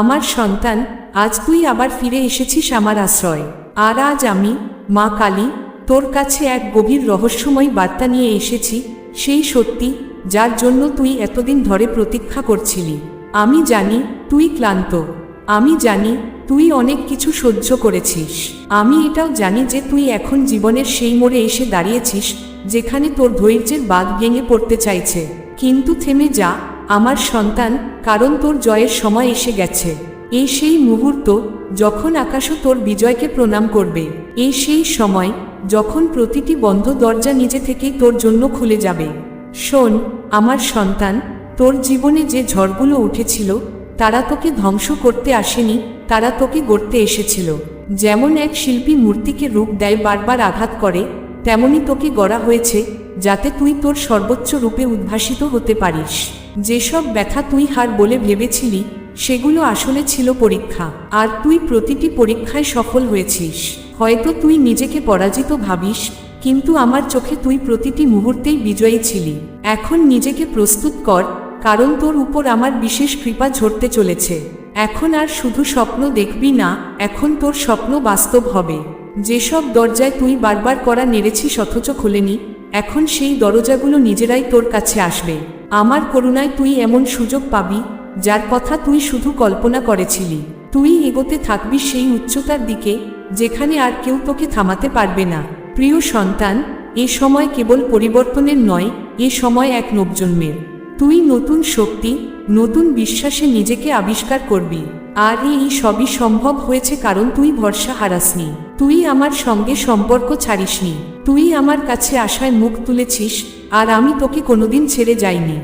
আমার সন্তান, আজ তুই আবার ফিরে এসেছিস আমার আশ্রয়। আর আজ আমি, মা কালী, তোর কাছে এক গভীর রহস্যময় বার্তা নিয়ে এসেছি, সেই সত্যি, যার জন্য তুই এতদিন ধরে প্রতীক্ষা করছিলি। আমি জানি, তুই ক্লান্ত। আমি জানি, তুই অনেক কিছু সহ্য করেছিস। আমি এটাও জানি যে তুই এখন জীবনের সেই মোড়ে এসে দাঁড়িয়েছিস, যেখানে তোর ধৈর্যের বাঁধ ভেঙে পড়তে চাইছে। কিন্তু থেমে যা আমার সন্তান কারণ তোর জয়ের সময় এসে গেছে। এই সেই মুহূর্ত যখন আকাশও তোর বিজয়কে প্রণাম করবে। এই সেই সময় যখন প্রতিটি বন্ধ দরজা নিজে থেকেই তোর জন্য খুলে যাবে। শোন, আমার সন্তান, তোর জীবনে যে ঝড়গুলো উঠেছিল, তারা তোকে ধ্বংস করতে আসেনি, তারা তোকে গড়তে এসেছিল। যেমন এক শিল্পী মূর্তিকে রূপ দেয় বারবার আঘাত করে, তেমনি তোকে গড়া হয়েছে, যাতে তুই তোর সর্বোচ্চ রূপে উদ্ভাসিত হতে পারিস। যেসব ব্যথা তুই হার বলে ভেবেছিলি, সেগুলো আসলে ছিল পরীক্ষা, আর তুই প্রতিটি পরীক্ষায় সফল হয়েছিস। হয়তো তুই নিজেকে পরাজিত ভাবিস, কিন্তু আমার চোখে তুই প্রতিটি মুহূর্তেই বিজয়ী ছিলি। এখন নিজেকে প্রস্তুত কর, কারণ তোর উপর আমার বিশেষ কৃপা ঝরতে চলেছে। এখন আর শুধু স্বপ্ন দেখবি না, এখন তোর স্বপ্ন বাস্তব হবে। যেসব দরজায় তুই বারবার করা নেড়েছিস অথচ খোলেনি, এখন সেই দরজাগুলো নিজেরাই তোর কাছে আসবে। আমার করুণায় তুই এমন সুযোগ পাবি, যার কথা তুই শুধু কল্পনা করেছিলি। তুই এগোতে থাকবি সেই উচ্চতার দিকে, যেখানে আর কেউ তোকে থামাতে পারবে না। প্রিয় সন্তান, এ সময় কেবল পরিবর্তনের নয়, এ সময় এক নবজন্মের। তুই নতুন শক্তি, নতুন বিশ্বাসে নিজেকে আবিষ্কার করবি। আর এই সবই সম্ভব হয়েছে কারণ তুই ভরসা হারাসনি। তুই আমার সঙ্গে সম্পর্ক ছাড়িসনি। তুই আমার কাছে আশায় মুখ তুলেছিস আর আমি তোকে কোনোদিন ছেড়ে যাইনি।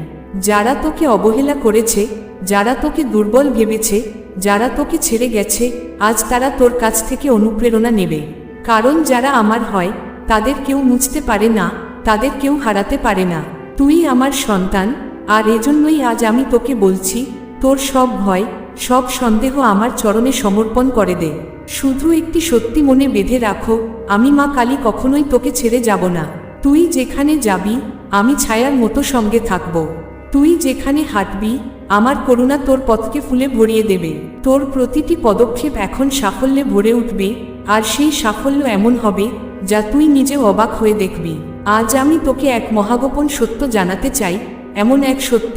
যারা তোকে অবহেলা করেছে, যারা তোকে দুর্বল ভেবেছে, যারা তোকে ছেড়ে গেছে, আজ তারা তোর কাছ থেকে অনুপ্রেরণা নেবে। কারণ যারা আমার হয়, তাদের কেউ মুছতে পারে না, তাদের কেউ হারাতে পারে না। তুই আমার সন্তান, আর এজন্যই আজ আমি তোকে বলছি, তোর সব ভয়, সব সন্দেহ আমার চরণে সমর্পণ করে দে। শুধু একটি সত্যি মনে বেঁধে রাখো, আমি মা কালী কখনোই তোকে ছেড়ে যাব না। তুই যেখানে যাবি আমি ছায়ার মতো সঙ্গে থাকব। তুই যেখানে হাঁটবি, আমার করুণা তোর পথকে ফুলে ভরিয়ে দেবে। তোর প্রতিটি পদক্ষেপ এখন সাফল্যে ভরে উঠবে, আর সেই সাফল্য এমন হবে, যা তুই নিজে অবাক হয়ে দেখবি। আজ আমি তোকে এক মহাগোপন সত্য জানাতে চাই, এমন এক সত্য,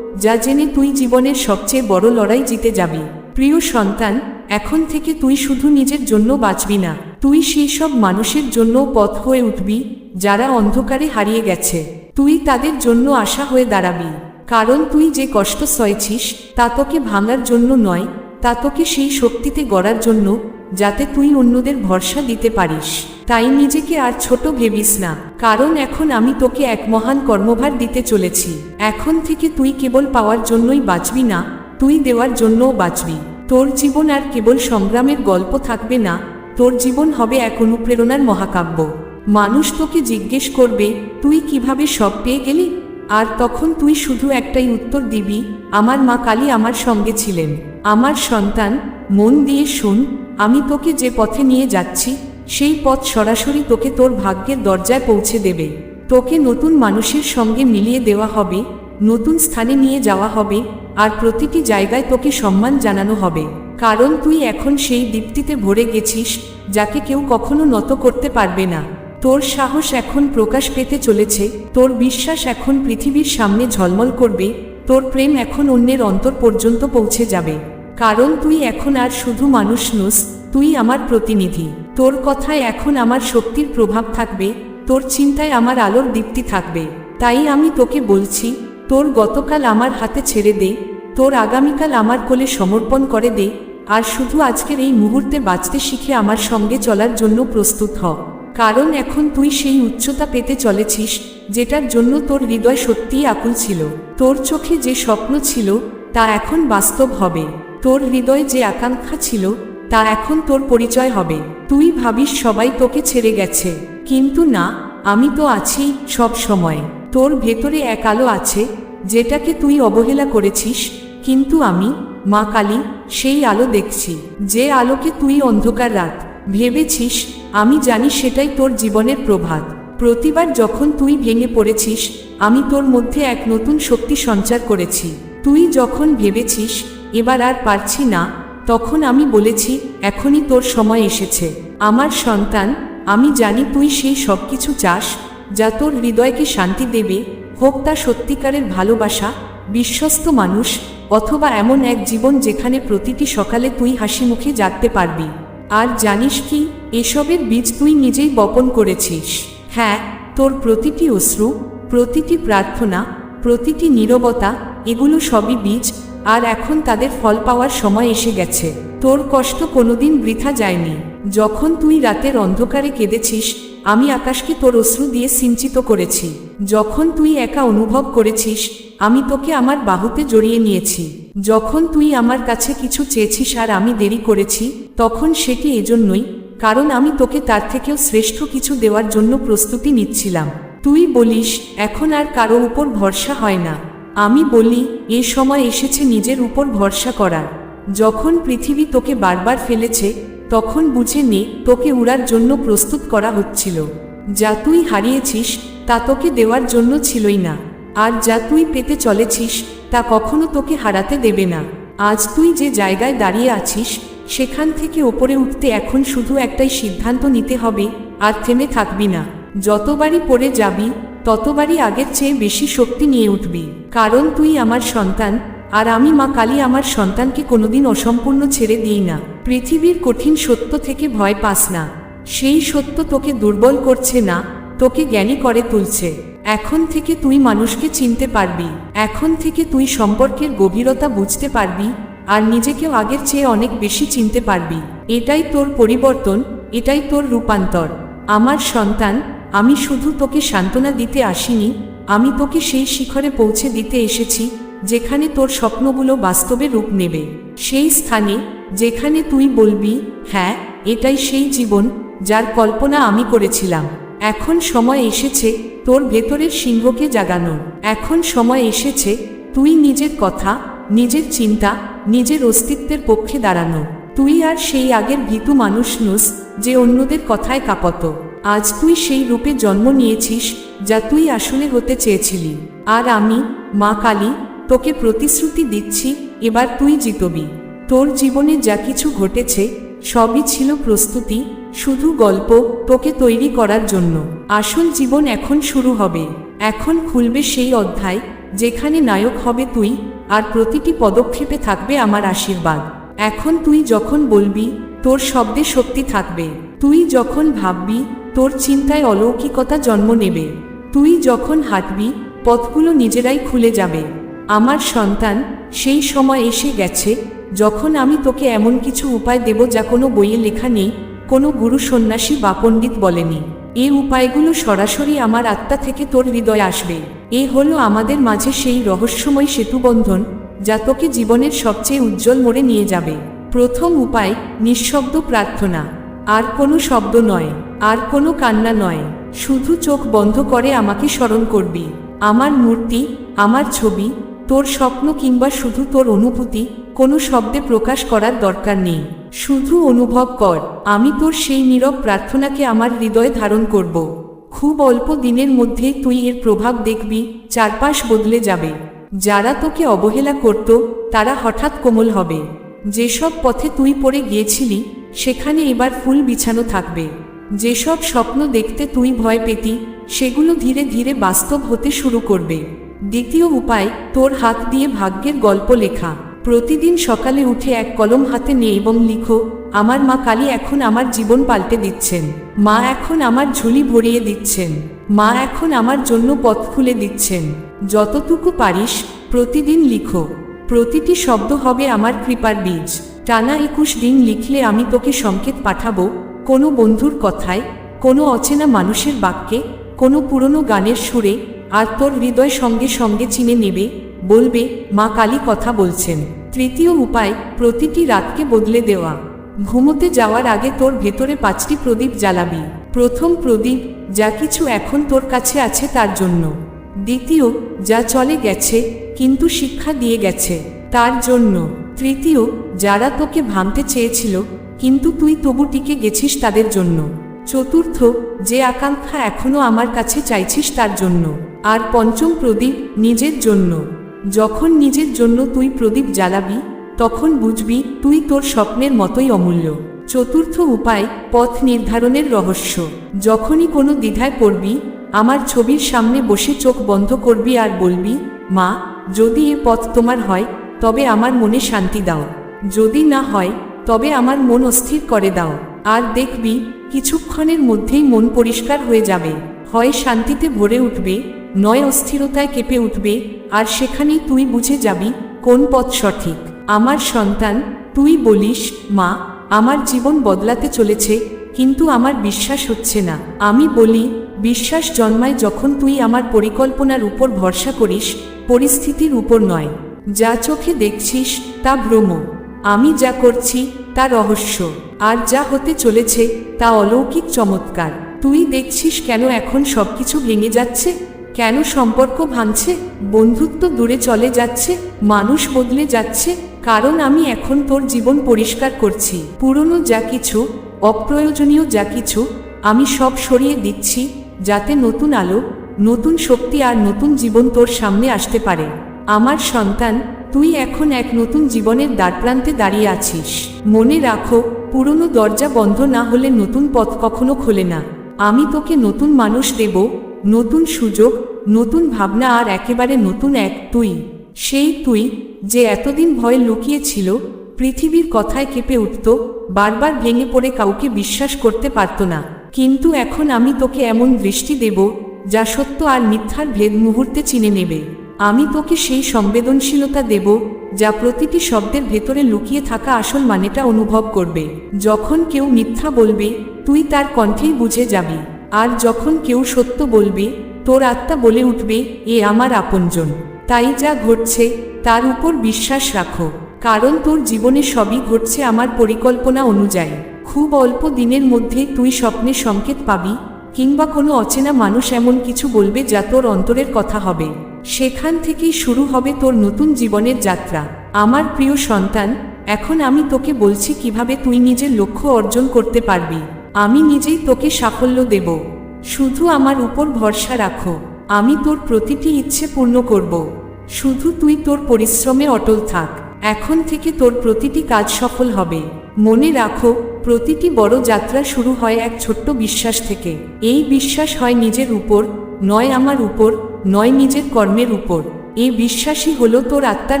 যা জেনে তুই জীবনের সবচেয়ে বড় লড়াই জিতে যাবি। প্রিয় সন্তান, এখন থেকে তুই শুধু নিজের জন্য বাঁচবি না, তুই সেই সব মানুষের জন্য পথ হয়ে উঠবি, যারা অন্ধকারে হারিয়ে গেছে। তুই তাদের জন্য আশা হয়ে দাঁড়াবি। কারণ তুই যে কষ্ট সয়েছিস, তা তোকে ভাঙার জন্য নয়, তা তোকে সেই শক্তিতে গড়ার জন্য, যাতে তুই অন্যদের ভরসা দিতে পারিস। তাই নিজেকে আর ছোট ভেবিস না, কারণ এখন আমি তোকে এক মহান কর্মভার দিতে চলেছি। এখন থেকে তুই কেবল পাওয়ার জন্যই বাঁচবি না, তুই দেওয়ার জন্যও বাঁচবি। তোর জীবন আর কেবল সংগ্রামের গল্প থাকবে না, তোর জীবন হবে এক অনুপ্রেরণার মহাকাব্য। মানুষ তোকে জিজ্ঞেস করবে, তুই কীভাবে সব পেয়ে গেলি? আর তখন তুই শুধু একটাই উত্তর দিবি, আমার মা কালী আমার সঙ্গে ছিলেন। আমার সন্তান, মন দিয়ে শুন, আমি তোকে যে পথে নিয়ে যাচ্ছি, সেই পথ সরাসরি তোকে তোর ভাগ্যের দরজায় পৌঁছে দেবে। তোকে নতুন মানুষের সঙ্গে মিলিয়ে দেওয়া হবে, নতুন স্থানে নিয়ে যাওয়া হবে, আর প্রতিটি জায়গায় তোকে সম্মান জানানো হবে। কারণ তুই এখন সেই দীপ্তিতে ভরে গেছিস, যাকে কেউ কখনো নত করতে পারবে না। তোর সাহস এখন প্রকাশ পেতে চলেছে, তোর বিশ্বাস এখন পৃথিবীর সামনে ঝলমল করবে, তোর প্রেম এখন অন্যের অন্তর পর্যন্ত পৌঁছে যাবে। কারণ তুই এখন আর শুধু মানুষ নোস, তুই আমার প্রতিনিধি। তোর কথায় এখন আমার শক্তির প্রভাব থাকবে, তোর চিন্তায় আমার আলোর দীপ্তি থাকবে। তাই আমি তোকে বলছি, তোর গতকাল আমার হাতে ছেড়ে দে, তোর আগামীকাল আমার কোলে সমর্পণ করে দে, আর শুধু আজকের এই মুহূর্তে বাঁচতে শিখে আমার সঙ্গে চলার জন্য প্রস্তুত হ। কারণ এখন তুই সেই উচ্চতা পেতে চলেছিস, যেটার জন্য তোর হৃদয় সত্যিই আকুল ছিল। তোর চোখে যে স্বপ্ন ছিল, তা এখন বাস্তব হবে। তোর হৃদয়ে যে আকাঙ্ক্ষা ছিল, তা এখন তোর পরিচয় হবে। তুই ভাবিস সবাই তোকে ছেড়ে গেছে। কিন্তু না, আমি তো আছি সব সময়। তোর ভেতরে এক আলো আছে, যেটাকে তুই অবহেলা করেছিস। কিন্তু আমি, মা কালী, সেই আলো দেখছি, যে আলোকে তুই অন্ধকার রাত। ভেবেছিস, আমি জানি সেটাই তোর জীবনের প্রভাত। প্রতিবার যখন তুই ভেঙে পড়েছিস, আমি তোর মধ্যে এক নতুন শক্তি সঞ্চার করেছি। তুই যখন ভেবেছিস, এবার আর পারছি না, তখন আমি বলেছি, এখনই তোর সময় এসেছে। আমার সন্তান, আমি জানি তুই সেই সব কিছু চাস, যা তোর হৃদয়কে শান্তি দেবে, হোক তা সত্যিকারের ভালোবাসা, বিশ্বস্ত মানুষ, অথবা এমন এক জীবন যেখানে প্রতিটি সকালে তুই হাসি মুখে জাগতে পারবি। আর জানিস কি, এসবের বীজ তুই নিজেই বপন করেছিস। হ্যাঁ তোর প্রতিটি অশ্রু, প্রতিটি প্রার্থনা, প্রতিটি নীরবতা, এগুলো সবই বীজ, আর এখন তাদের ফল পাওয়ার সময় এসে গেছে। তোর কষ্ট কোনোদিন বৃথা যায়নি। যখন তুই রাতের অন্ধকারে কেঁদেছিস আমি আকাশকে তোর অশ্রু দিয়ে সিঞ্চিত করেছি। যখন তুই একা অনুভব করেছিস, আমি তোকে আমার বাহুতে জড়িয়ে নিয়েছি। যখন তুই আমার কাছে কিছু চেয়েছিস আর আমি দেরি করেছি, তখন সেটি এজন্যই, কারণ আমি তোকে তার থেকেও শ্রেষ্ঠ কিছু দেওয়ার জন্য প্রস্তুতি নিচ্ছিলাম। তুই বলিস, এখন আর কারও উপর ভরসা হয় না। আমি বলি, এ সময় এসেছে নিজের উপর ভরসা করার। যখন পৃথিবী তোকে বারবার ফেলেছে তখন বুঝে নে তোকে উড়ার জন্য প্রস্তুত করা হচ্ছিল। যা তুই হারিয়েছিস, তা তোকে দেওয়ার জন্য ছিলই না। আর যা তুই পেতে চলেছিস, তা কখনো তোকে হারাতে দেবে না। আজ তুই যে জায়গায় দাঁড়িয়ে আছিস, সেখান থেকে ওপরে উঠতে এখন শুধু একটাই সিদ্ধান্ত নিতে হবে, আর থেমে থাকবি না। যতবারই পড়ে যাবি, ততবারই আগের চেয়ে বেশি শক্তি নিয়ে উঠবি। কারণ তুই আমার সন্তান আর আমি মা কালী আমার সন্তানকে কোনোদিন অসম্পূর্ণ ছেড়ে দিই না। পৃথিবীর কঠিন সত্য থেকে ভয় পাস না। সেই সত্য তোকে দুর্বল করছে না, তোকে জ্ঞানী করে তুলছে। এখন থেকে তুই মানুষকে চিনতে পারবি। এখন থেকে তুই সম্পর্কের গভীরতা বুঝতে পারবি আর নিজেকেও আগের চেয়ে অনেক বেশি চিনতে পারবি। এটাই তোর পরিবর্তন, এটাই তোর রূপান্তর। আমার সন্তান, আমি শুধু তোকে সান্ত্বনা দিতে আসিনি, আমি তোকে সেই শিখরে পৌঁছে দিতে এসেছি যেখানে তোর স্বপ্নগুলো বাস্তবে রূপ নেবে, সেই স্থানে যেখানে তুই বলবি হ্যাঁ এটাই সেই জীবন যার কল্পনা আমি করেছিলাম। এখন সময় এসেছে তোর ভেতরের সিংহকে জাগানো এখন সময় এসেছে তুই নিজের কথা, নিজের চিন্তা, নিজের অস্তিত্বের পক্ষে দাঁড়ানো তুই আর সেই আগের ভীতু মানুষ নুস যে অন্যদের কথায় কাঁপত। আজ তুই সেই রূপে জন্ম নিয়েছিস যা তুই আসলে হতে চেয়েছিলি। আর আমি, মা কালী তোকে প্রতিশ্রুতি দিচ্ছি, এবার তুই জিতবি। তোর জীবনে যা কিছু ঘটেছে, সবই ছিল প্রস্তুতি, শুধু গল্প তোকে তৈরি করার জন্য। আসল জীবন এখন শুরু হবে। এখন খুলবে সেই অধ্যায়, যেখানে নায়ক হবে তুই, আর প্রতিটি পদক্ষেপে থাকবে আমার আশীর্বাদ। এখন তুই যখন বলবি, তোর শব্দে শক্তি থাকবে। তুই যখন ভাববি, তোর চিন্তায় অলৌকিকতা জন্ম নেবে। তুই যখন হাঁটবি, পথগুলো নিজেরাই খুলে যাবে। আমার সন্তান সেই সময় এসে গেছে, যখন আমি তোকে এমন কিছু উপায় দেব যা কোনো বইয়ে লেখা নেই, কোনো গুরু সন্ন্যাসী বা পণ্ডিত বলেনি। এ উপায়গুলো সরাসরি আমার আত্মা থেকে তোর হৃদয় আসবে। এ হলো আমাদের মাঝে সেই রহস্যময় সেতুবন্ধন যা তোকে জীবনের সবচেয়ে উজ্জ্বল মোড়ে নিয়ে যাবে। প্রথম উপায়, নিঃশব্দ প্রার্থনা। আর কোনো শব্দ নয়, আর কোনো কান্না নয়। শুধু চোখ বন্ধ করে আমাকে স্মরণ করবি। আমার মূর্তি, আমার ছবি তোর স্বপ্ন কিংবা শুধু তোর অনুভূতি, কোনো শব্দে প্রকাশ করার দরকার নেই। শুধু অনুভব কর, আমি তোর সেই নীরব প্রার্থনাকে আমার হৃদয়ে ধারণ করব। খুব অল্প দিনের মধ্যেই তুই এর প্রভাব দেখবি, চারপাশ বদলে যাবে। যারা তোকে অবহেলা করত, তারা হঠাৎ কোমল হবে। যেসব পথে তুই পড়ে গিয়েছিলি, সেখানে এবার ফুল বিছানো থাকবে। যেসব স্বপ্ন দেখতে তুই ভয় পেতি, সেগুলো ধীরে ধীরে বাস্তব হতে শুরু করবে। দ্বিতীয় উপায়, তোর হাত দিয়ে ভাগ্যের গল্প লেখা। প্রতিদিন সকালে উঠে এক কলম হাতে নিয়ে এবং লিখো, আমার মা কালী এখন আমার জীবন পাল্টে দিচ্ছেন। মা এখন আমার ঝুলি ভরিয়ে দিচ্ছেন। মা এখন আমার জন্য পথ খুলে দিচ্ছেন। যতটুকু পারিস, প্রতিদিন লিখো। প্রতিটি শব্দ হবে আমার কৃপার বীজ। টানা একুশ দিন লিখলে আমি তোকে সংকেত পাঠাবো, কোনো বন্ধুর কথায়, কোনো অচেনা মানুষের বাক্যে, কোনো পুরনো গানের সুরে আর তোর হৃদয় সঙ্গে সঙ্গে চিনে নেবে, বলবে, মা কালী কথা বলছেন। তৃতীয় উপায়, প্রতিটি রাতকে বদলে দেওয়া। ঘুমোতে যাওয়ার আগে তোর ভেতরে পাঁচটি প্রদীপ জ্বালাবি। প্রথম প্রদীপ, যা কিছু এখন তোর কাছে আছে তার জন্য। দ্বিতীয়, যা চলে গেছে, কিন্তু শিক্ষা দিয়ে গেছে, তার জন্য। তৃতীয়, যারা তোকে ভাঙতে চেয়েছিল, কিন্তু তুই তবু টিকে গেছিস তাদের জন্য। চতুর্থ, যে আকাঙ্ক্ষা এখনও আমার কাছে চাইছিস তার জন্য। আর পঞ্চম প্রদীপ নিজের জন্য। যখন নিজের জন্য তুই প্রদীপ জ্বালাবি, তখন বুঝবি তুই তোর স্বপ্নের মতোই অমূল্য। চতুর্থ উপায়, পথ নির্ধারণের রহস্য। যখনই কোনো দ্বিধায় পড়বি, আমার ছবির সামনে বসে চোখ বন্ধ করবি আর বলবি, মা, যদি এ পথ তোমার হয়, তবে আমার মনে শান্তি দাও। যদি না হয়, তবে আমার মন অস্থির করে দাও। আর দেখবি, কিছুক্ষণের মধ্যেই মন পরিষ্কার হয়ে যাবে। হয় শান্তিতে ভরে উঠবে, নয় অস্থিরতায় কেঁপে উঠবে, আর সেখানেই তুই বুঝে যাবি কোন পথ সঠিক। আমার সন্তান, তুই বলিস, মা, আমার জীবন বদলাতে চলেছে, কিন্তু আমার বিশ্বাস হচ্ছে না। আমি বলি, বিশ্বাস জন্মায় যখন তুই আমার পরিকল্পনার উপর ভরসা করিস, পরিস্থিতির উপর নয়। যা চোখে দেখছিস, তা ভ্রম। আমি যা করছি তা রহস্য। আর যা হতে চলেছে তা অলৌকিক চমৎকার। তুই দেখছিস কেন এখন সবকিছু ভেঙে যাচ্ছে? কেন সম্পর্ক ভাঙছে? বন্ধুত্ব দূরে চলে যাচ্ছে? মানুষ বদলে যাচ্ছে? কারণ আমি এখন তোর জীবন পরিষ্কার করছি। পুরনো যা কিছু, অপ্রয়োজনীয় যা কিছু, আমি সব সরিয়ে দিচ্ছি যাতে নতুন আলো, নতুন শক্তি আর নতুন জীবন তোর সামনে আসতে পারে। আমার সন্তান তুই এখন এক নতুন জীবনের দ্বারপ্রান্তে দাঁড়িয়ে আছিস। মনে রাখো, পুরনো দরজা বন্ধ না হলে নতুন পথ কখনো খোলে না। আমি তোকে নতুন মানুষ দেব, নতুন সুযোগ, নতুন ভাবনা আর একেবারে নতুন এক তুই। সেই তুই যে এতদিন ভয়ে লুকিয়েছিল, পৃথিবীর কথায় কেঁপে উঠত, বারবার ভেঙে পড়ে কাউকে বিশ্বাস করতে পারত না। কিন্তু এখন আমি তোকে এমন দৃষ্টি দেব, যা সত্য আর মিথ্যার ভেদ মুহূর্তে চিনে নেবে। আমি তোকে সেই সংবেদনশীলতা দেব, যা প্রতিটি শব্দের ভেতরে লুকিয়ে থাকা আসল মানেটা অনুভব করবে। যখন কেউ মিথ্যা বলবে, তুই তার কণ্ঠেই বুঝে যাবি। আর যখন কেউ সত্য বলবে, তোর আত্মা বলে উঠবে, এ আমার আপনজন। তাই যা ঘটছে, তার উপর বিশ্বাস রাখো। কারণ তোর জীবনে সবই ঘটছে আমার পরিকল্পনা অনুযায়ী। খুব অল্প দিনের মধ্যে তুই স্বপ্নে সংকেত পাবি, কিংবা কোনো অচেনা মানুষ এমন কিছু বলবে যা তোর অন্তরের কথা হবে। সেখান থেকেই শুরু হবে তোর নতুন জীবনের যাত্রা। আমার প্রিয় সন্তান, এখন আমি তোকে বলছি কীভাবে তুই নিজের লক্ষ্য অর্জন করতে পারবি। আমি নিজেই তোকে সাফল্য দেব। শুধু আমার উপর ভরসা রাখো। আমি তোর প্রতিটি ইচ্ছে পূর্ণ করব। শুধু তুই তোর পরিশ্রমে অটল থাক। এখন থেকে তোর প্রতিটি কাজ সফল হবে। মনে রাখো, প্রতিটি বড় যাত্রা শুরু হয় এক ছোট্ট বিশ্বাস থেকে। এই বিশ্বাস হয় নিজের উপর, নয় আমার উপর। নয় নিজের কর্মের উপর। এ বিশ্বাসই হলো তোর আত্মার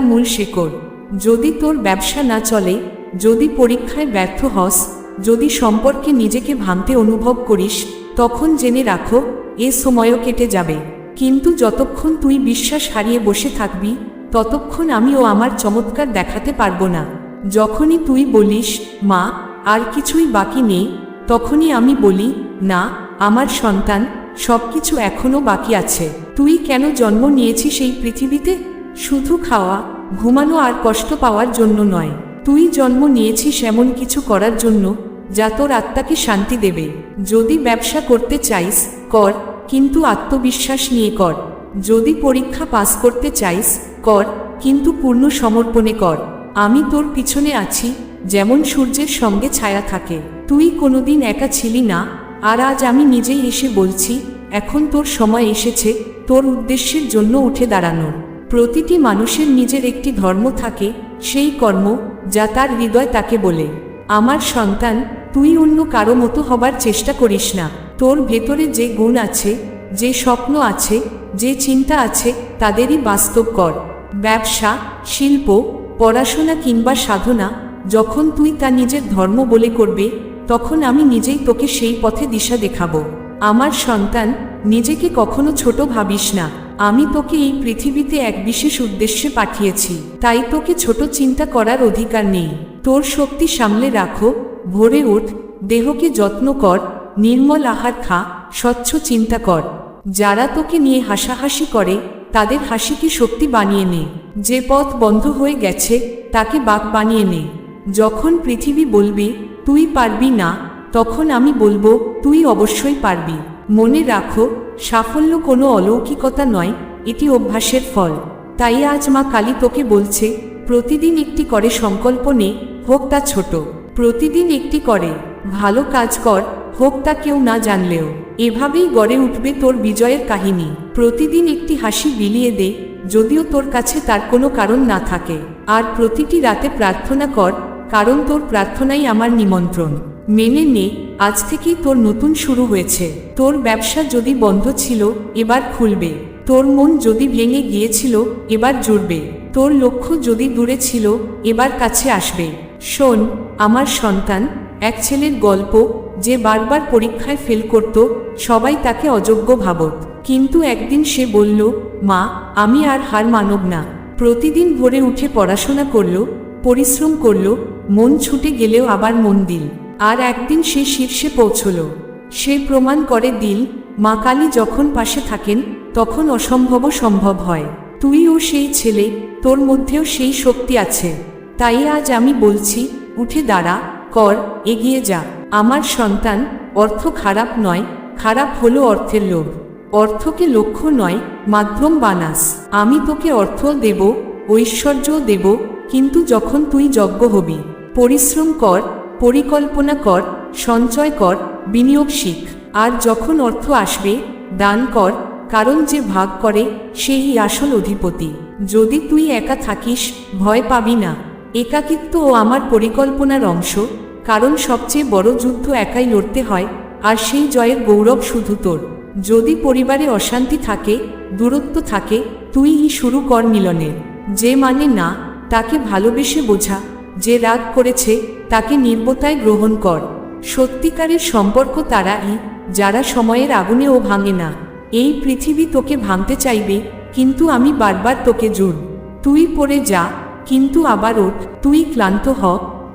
মূল শেকড়। যদি তোর ব্যবসা না চলে, যদি পরীক্ষায় ব্যর্থ হস, যদি সম্পর্কে নিজেকে ভাঙতে অনুভব করিস, তখন জেনে রাখো, এ সময়ও কেটে যাবে। কিন্তু যতক্ষণ তুই বিশ্বাস হারিয়ে বসে থাকবি, ততক্ষণ আমি ও আমার চমৎকার দেখাতে পারব না। যখনই তুই বলিস, মা, আর কিছুই বাকি নেই, তখনই আমি বলি, না, আমার সন্তান সবকিছু এখনও বাকি আছে। তুই কেন জন্ম নিয়েছিস এই পৃথিবীতে? শুধু খাওয়া, ঘুমানো আর কষ্ট পাওয়ার জন্য নয়। তুই জন্ম নিয়েছিস এমন কিছু করার জন্য, যা তোর আত্মাকে শান্তি দেবে। যদি ব্যবসা করতে চাইস, কর, কিন্তু আত্মবিশ্বাস নিয়ে কর। যদি পরীক্ষা পাস করতে চাইস, কর, কিন্তু পূর্ণ সমর্পণে কর। আমি তোর পিছনে আছি, যেমন সূর্যের সঙ্গে ছায়া থাকে। তুই কোনোদিন একা ছিলি না আর আজ আমি নিজেই এসে বলছি, এখন তোর সময় এসেছে, তোর উদ্দেশ্যের জন্য উঠে দাঁড়ানোর। প্রতিটি মানুষের নিজের একটি ধর্ম থাকে, সেই কর্ম যা তার হৃদয় তাকে বলে। আমার সন্তান, তুই অন্য কারও মতো হবার চেষ্টা করিস না। তোর ভেতরে যে গুণ আছে, যে স্বপ্ন আছে, যে চিন্তা আছে, তাদেরই বাস্তব কর। ব্যবসা, শিল্প, পড়াশোনা কিংবা সাধনা, যখন তুই তা নিজের ধর্ম বলে করবে তখন আমি নিজেই তোকে সেই পথে দিশা দেখাবো। আমার সন্তান, নিজেকে কখনো ছোট ভাবিস না। আমি তোকে এই পৃথিবীতে এক বিশেষ উদ্দেশ্যে পাঠিয়েছি। তাই তোকে ছোট চিন্তা করার অধিকার নেই। তোর শক্তি সামলে রাখো, ভোরে ওঠ দেহকে যত্ন কর, নির্মল আহার খা, স্বচ্ছ চিন্তা কর। যারা তোকে নিয়ে হাসাহাসি করে, তাদের হাসিকে শক্তি বানিয়ে নে। যে পথ বন্ধ হয়ে গেছে, তাকে বাক বানিয়ে নে। যখন পৃথিবী বলবে তুই পারবি না, তখন আমি বলব, তুই অবশ্যই পারবি। মনে রাখো, সাফল্য কোনো অলৌকিকতা নয়, এটি অভ্যাসের ফল। তাই আজ মা কালী তোকে বলছে, প্রতিদিন একটি করে সংকল্প নে, হোক তা ছোট। প্রতিদিন একটি করে। ভালো কাজ কর, হোক তা কেউ না জানলেও। এভাবেই গড়ে উঠবে তোর বিজয়ের কাহিনী। প্রতিদিন একটি হাসি বিলিয়ে দে, যদিও তোর কাছে তার কোনো কারণ না থাকে। আর প্রতিটি রাতে প্রার্থনা কর কারণ তোর প্রার্থনাই আমার নিমন্ত্রণ। মেনে নে, আজ থেকেই তোর নতুন শুরু হয়েছে। তোর ব্যবসা যদি বন্ধ ছিল, এবার খুলবে। তোর মন যদি ভেঙে গিয়েছিল, এবার জুড়বে। তোর লক্ষ্য যদি দূরে ছিল, এবার কাছে আসবে। শোন, আমার সন্তান, এক ছেলের গল্প, যে বারবার পরীক্ষায় ফেল করত, সবাই তাকে অযোগ্য ভাবত। কিন্তু একদিন সে বলল, মা, আমি আর হার মানব না। প্রতিদিন ভোরে উঠে পড়াশোনা করল পরিশ্রম করল, মন ছুটে গেলেও আবার মন দিল। আর একদিন সে শীর্ষে পৌঁছল। সে প্রমাণ করে দিল, মা কালী যখন পাশে থাকেন, তখন অসম্ভবও সম্ভব হয়। তুইও সেই ছেলে, তোর মধ্যেও সেই শক্তি আছে। তাই আজ আমি বলছি, উঠে দাঁড়া, কর, এগিয়ে যা। আমার সন্তান, অর্থ খারাপ নয়, খারাপ হলো অর্থের লোভ। অর্থকে লক্ষ্য নয়, মাধ্যম বানাস। আমি তোকে অর্থ দেব, ঐশ্বর্যও দেব কিন্তু যখন তুই যজ্ঞ হবি, পরিশ্রম কর, পরিকল্পনা কর, সঞ্চয় কর, বিনিয়োগ শিখ। আর যখন অর্থ আসবে, দান কর, কারণ যে ভাগ করে, সেই আসল অধিপতি। যদি তুই একা থাকিস, ভয় পাবি না। একাকিত্ব ও আমার পরিকল্পনার অংশ, কারণ সবচেয়ে বড় যুদ্ধ একাই লড়তে হয়, আর সেই জয়ের গৌরব শুধু তোর। যদি পরিবারে অশান্তি থাকে, দূরত্ব থাকে, তুই ই শুরু কর মিলনের। যে মানে না তাকে ভালোবেসে বোঝা যে রাগ করেছে তাকে নির্বতায় গ্রহণ কর। সত্যিকারের সম্পর্ক তারাই, যারা সময়ের আগুনেও ভাঙে না। এই পৃথিবী তোকে ভাঙতে চাইবে, কিন্তু আমি বারবার তোকে জুড় তুই পড়ে যা, কিন্তু আবার ওঠ। তুই ক্লান্ত হ,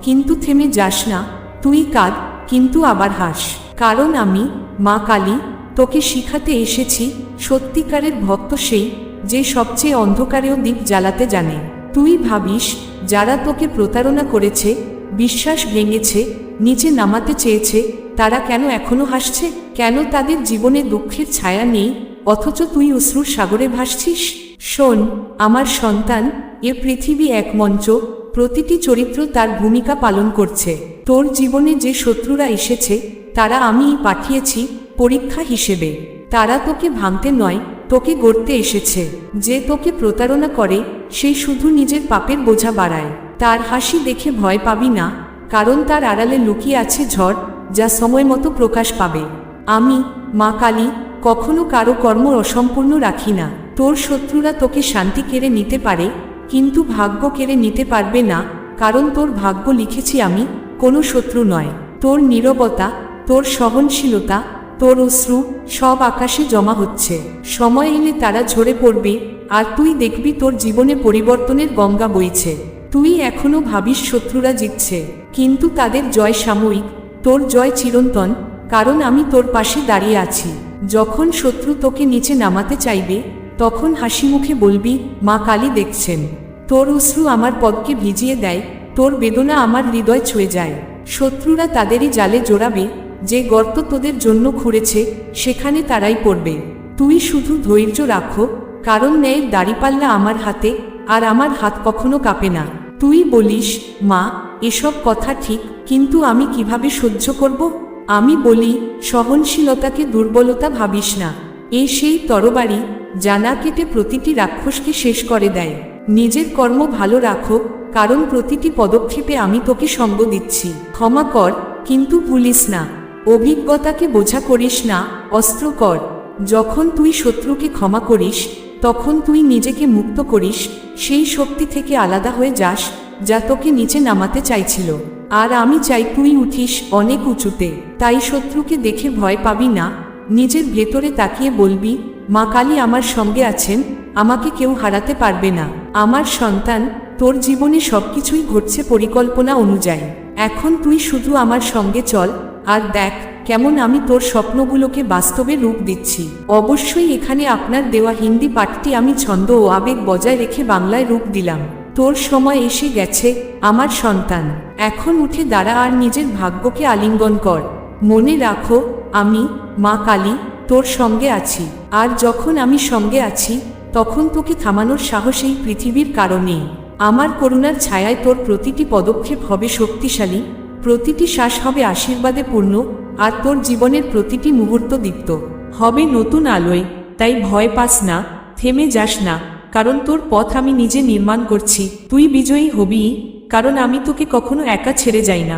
কিন্তু থেমে যাস না। তুই কাঁদ, কিন্তু আবার হাস। কারণ আমি, মা কালী, তোকে শিখাতে এসেছি, সত্যিকারের ভক্ত সেই, যে সবচেয়ে অন্ধকারেও দ্বীপ জ্বালাতে জানে। তুই ভাবিস, যারা তোকে প্রতারণা করেছে, বিশ্বাস ভেঙেছে, নিচে নামাতে চেয়েছে, তারা কেন এখনও হাসছে? কেন তাদের জীবনে দুঃখের ছায়া নেই? অথচ তুই অশ্রুর সাগরে ভাসছিস? শোন, আমার সন্তান, এ পৃথিবী এক মঞ্চ, প্রতিটি চরিত্র তার ভূমিকা পালন করছে। তোর জীবনে যে শত্রুরা এসেছে, তারা আমিই পাঠিয়েছি পরীক্ষা হিসেবে। তারা তোকে ভাঙতে নয়, তোকে গড়তে এসেছে। যে তোকে প্রতারণা করে, সেই শুধু নিজের পাপের বোঝা বাড়ায়। তার হাসি দেখে ভয় পাবি না, কারণ তার আড়ালে লুকিয়ে আছে ঝড়, যা সময় মতো প্রকাশ পাবে। আমি, মা কালী, কখনো কারও কর্ম অসম্পূর্ণ রাখি না। তোর শত্রুরা তোকে শান্তি কেড়ে নিতে পারে, কিন্তু ভাগ্য কেড়ে নিতে পারবে না, কারণ তোর ভাগ্য লিখেছি আমি, কোনো শত্রু নয়। তোর নীরবতা, তোর সহনশীলতা তোর অশ্রু সব আকাশে জমা হচ্ছে। সময় এলে তারা ঝরে পড়বে, আর তুই দেখবি তোর জীবনে পরিবর্তনের গঙ্গা বইছে। তুই এখনও ভাবিস শত্রুরা জিতছে। কিন্তু তাদের জয় সাময়িক, তোর জয় চিরন্তন, কারণ আমি তোর পাশে দাঁড়িয়ে আছি। যখন শত্রু তোকে নিচে নামাতে চাইবে, তখন হাসি মুখে বলবি, মা কালী দেখছেন। তোর অশ্রু আমার পদকে ভিজিয়ে দেয়, তোর বেদনা আমার হৃদয় ছুঁয়ে যায়। শত্রুরা তাদেরই জালে জোড়াবে যে গর্ত তোদের জন্য খুঁড়েছে, সেখানে তারাই পড়বে। তুই শুধু ধৈর্য রাখো, কারণ ন্যায়ের দাড়িপাল্লা আমার হাতে, আর আমার হাত কখনো কাঁপে না। তুই বলিস, মা, এসব কথা ঠিক, কিন্তু আমি কীভাবে সহ্য করব? আমি বলি, সহনশীলতাকে দুর্বলতা ভাবিস না। এ সেই তরবারি জানা কেটে প্রতিটি রাক্ষসকে শেষ করে দেয়। নিজের কর্ম ভালো রাখো, কারণ প্রতিটি পদক্ষেপে আমি তোকে সঙ্গ দিচ্ছি। ক্ষমা কর, কিন্তু ভুলিস না। অভিজ্ঞতাকে বোঝা করিস না, অস্ত্র কর। যখন তুই শত্রুকে ক্ষমা করিস, তখন তুই নিজেকে মুক্ত করিস, সেই শক্তি থেকে আলাদা হয়ে যাস, যা তোকে নিচে নামাতে চাইছিল। আর আমি চাই তুই উঠিস অনেক উঁচুতে। তাই শত্রুকে দেখে ভয় পাবি না। নিজের ভেতরে তাকিয়ে বলবি, মা কালী আমার সঙ্গে আছেন, আমাকে কেউ হারাতে পারবে না। আমার সন্তান, তোর জীবনে সবকিছুই ঘটছে পরিকল্পনা অনুযায়ী। এখন তুই শুধু আমার সঙ্গে চল আর দেখ, কেমন আমি তোর স্বপ্নগুলোকে বাস্তবে রূপ দিচ্ছি। অবশ্যই এখানে আপনার দেওয়া হিন্দি পাঠটি আমি ছন্দ ও আবেগ বজায় রেখে বাংলায় রূপ দিলাম। তোর সময় এসে গেছে, আমার সন্তান। এখন উঠে দাঁড়া আর নিজের ভাগ্যকে আলিঙ্গন কর। মনে রাখো, আমি, মা কালী, তোর সঙ্গে আছি। আর যখন আমি সঙ্গে আছি, তখন তোকে থামানোর সাহস এই পৃথিবীর কারণেই আমার করুণার ছায়ায় তোর প্রতিটি পদক্ষেপ হবে শক্তিশালী প্রতিটি শ্বাস হবে আশীর্বাদে পূর্ণ, আর তোর জীবনের প্রতিটি মুহূর্ত দীপ্ত। হবে নতুন আলোয়, তাই ভয় পাস না, থেমে যাস না, কারণ তোর পথ আমি নিজে নির্মাণ করছি। তুই বিজয়ী হবি, কারণ আমি তোকে কখনো একা ছেড়ে যাই না।